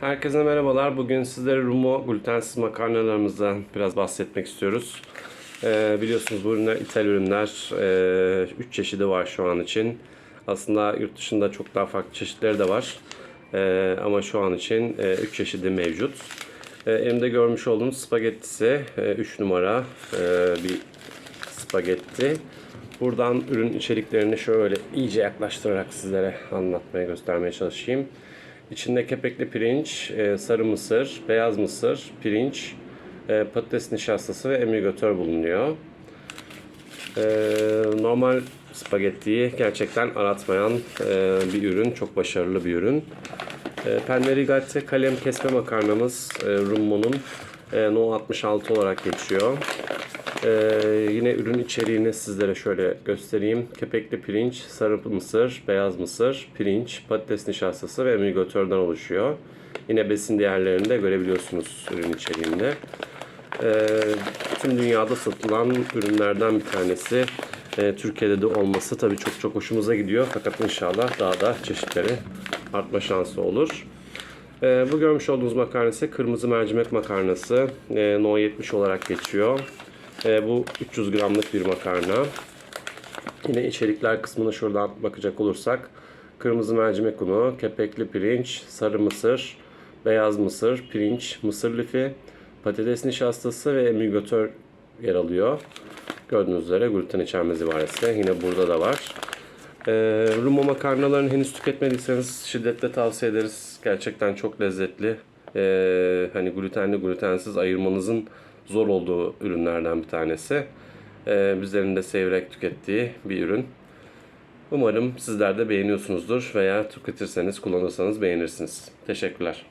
Herkese merhabalar. Bugün sizlere Rumo glutensiz makarnalarımızdan biraz bahsetmek istiyoruz. Ee, biliyorsunuz bu ürünler ithal ürünler. 3 çeşidi var şu an için. Aslında yurt dışında çok daha farklı çeşitleri de var. Ee, ama şu an için 3 çeşidi mevcut. Ee, elimde görmüş olduğunuz spagettisi 3 numara ee, bir spagetti. Buradan ürün içeriklerini şöyle iyice yaklaştırarak sizlere anlatmaya, göstermeye çalışayım. İçinde kepekli pirinç, e, sarı mısır, beyaz mısır, pirinç, e, patates nişastası ve emülgatör bulunuyor. E, Normal spagettiyi gerçekten aratmayan bir ürün, çok başarılı bir ürün. E, Penlerigate kalem kesme makarnamız Rummo'nun No 66 olarak geçiyor. Ee, yine ürün içeriğini sizlere şöyle göstereyim. Kepekli pirinç, sarı mısır, beyaz mısır, pirinç, patates nişastası ve emülgatörden oluşuyor. Yine besin değerlerini de görebiliyorsunuz ürün içeriğinde. Ee, tüm dünyada satılan ürünlerden bir tanesi. Ee, Türkiye'de de olması tabii çok çok hoşumuza gidiyor. Fakat inşallah daha da çeşitleri artma şansı olur. Ee, bu görmüş olduğunuz makarna ise kırmızı mercimek makarnası. Ee, No 70 olarak geçiyor. Ee, bu 300 gramlık bir makarna. Yine içerikler kısmına şuradan bakacak olursak kırmızı mercimek unu, kepekli pirinç, sarı mısır, beyaz mısır, pirinç, mısır lifi, patates nişastası ve emülgatör yer alıyor. Gördüğünüz üzere gluten içermezi var ise yine burada da var. Ee, Rumo makarnalarını henüz tüketmediyseniz şiddetle tavsiye ederiz. Gerçekten çok lezzetli. Ee, hani glutenli glutensiz ayırmanızın zor olduğu ürünlerden bir tanesi. Ee, bizlerin de severek tükettiği bir ürün. Umarım sizler de beğeniyorsunuzdur veya tüketirseniz, kullanırsanız beğenirsiniz. Teşekkürler.